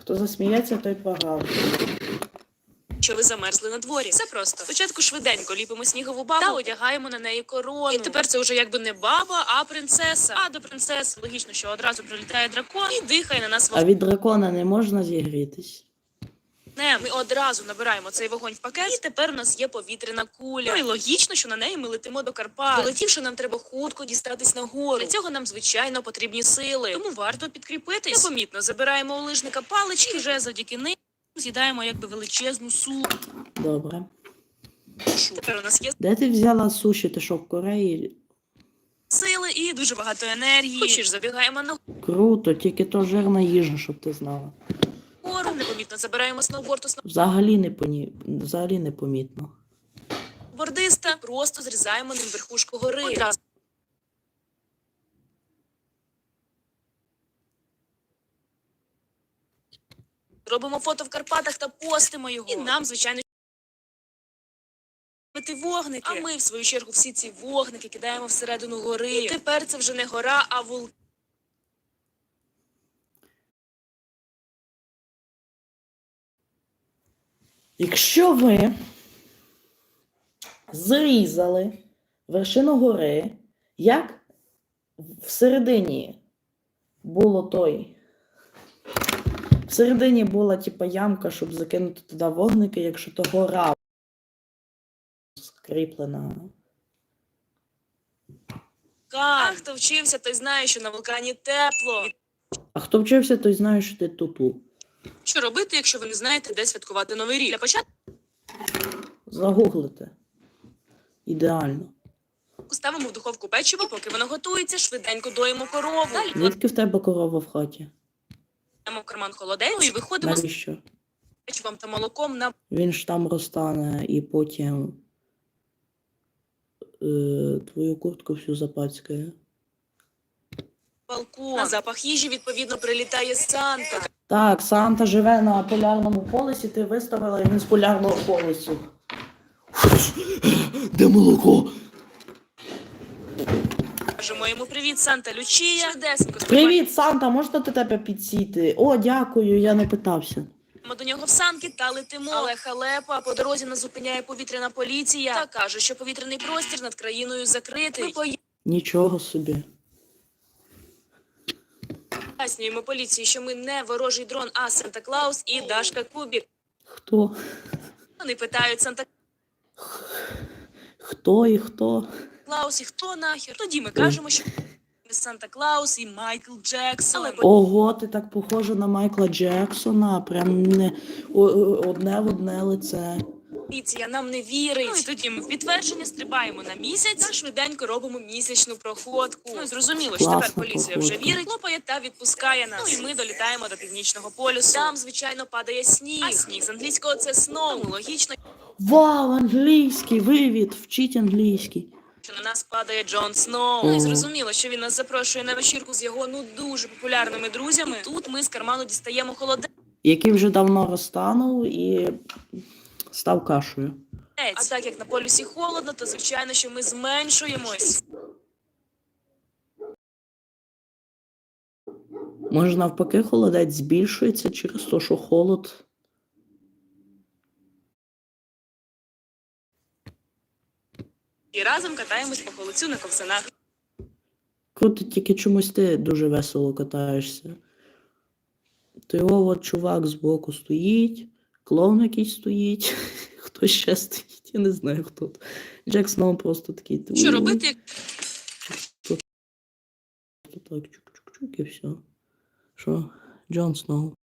Хто засміється, той програв. що ви замерзли на дворі. Все просто. Спочатку швиденько ліпимо снігову бабу та одягаємо на неї корону. І тепер це вже якби не баба, а принцеса. А до принцеси логічно, що одразу прилітає дракон і дихає на нас А від дракона не можна зігрітись. Вогнем. Ми одразу набираємо цей вогонь в пакет, і тепер у нас є повітряна куля. Ну і логічно, що на неї ми летимо до Карпат. Долетівши, нам треба хутко дістатись на гору. Для цього нам звичайно потрібні сили. Тому варто підкріпитись. Непомітно забираємо у лижника палички, і вже завдяки ним з'їдаємо якби величезну сушу. Добре. Тепер у нас є Де ти взяла суші? Ти що в Кореї? сили і дуже багато енергії. Хочеш, забігаємо на Круто, тільки то жирна їжа, щоб ти знала. Непомітно забираємо сноуборду Взагалі не поні... взагалі не помітно. сноубордиста, просто зрізаємо ним верхушку гори. Одразу. Робимо фото в Карпатах та постимо його. І нам, звичайно, вогники. А ми, в свою чергу, всі ці вогники кидаємо всередину гори. І тепер це вже не гора, а вулкан. Якщо ви зрізали вершину гори, як всередині було той. Всередині була типа ямка, щоб закинути туди вогники, якщо то гора скріплена. А хто вчився, той знає, що на вулкані тепло. А хто вчився, той знає, що ти тупу. Що робити, якщо ви не знаєте, де святкувати новий рік? Для початку Загуглите. Ідеально. ставимо в духовку печиво, поки воно готується, швиденько доїмо корову. Далі Звідки в тебе корова в хаті? кладемо в карман холодець і виходимо з Навіщо? печивом та молоком на Він ж там розтане і потім е, твою куртку всю запацькає. балкон. На запах їжі, відповідно, прилітає Санта. Так, Санта живе на полярному полюсі, ти виставила і він з полярного полюсу. Де молоко? Кажемо йому привіт, Санта Лючія. Швидесенько Привіт, Санта, можна до тебе підсіти? О, дякую, я не питався. Ми до нього в санки та летимо. Але халепа по дорозі нас зупиняє повітряна поліція та каже, що повітряний простір над країною закритий. Ми Нічого собі. Пояснюємо поліції, що ми не ворожий дрон, а Санта Клаус і Дашка Кубік. Хто? Вони питають Санта Хто і хто? Клаус і хто нахер? Тоді ми кажемо, що ми Санта Клаус і Майкл Джексон. Але Ого, ти так похожа на Майкла Джексона, прям не о- о- одне в одне лице. Поліція нам не вірить. Ну і тоді ми в підтвердження стрибаємо на місяць та швиденько робимо місячну проходку. Ну і зрозуміло, що тепер поліція вже вірить, лопає та відпускає нас. Ну і ми долітаємо до північного полюсу. Там, звичайно, падає сніг. А сніг з англійського це snow. Тому логічно, Вау, англійський, вивід, вчіть англійський. що на нас падає Джон Сноу. Ну і зрозуміло, що він нас запрошує на вечірку з його ну дуже популярними друзями. Тут ми з карману дістаємо холодець. Який вже давно розтанув і став кашею. А так як на полюсі холодно, то звичайно, що ми зменшуємось. Може, навпаки, холодець збільшується через те, що холод. І разом катаємось по холодцю на ковсанах. Круто, тільки чомусь ти дуже весело катаєшся. Його от чувак збоку стоїть, клоун якийсь стоїть, хто ще стоїть, я не знаю хто. Джек Сноу просто такий. Що робити, як Так, чук-чук-чук і все. Що? Джон Сноу.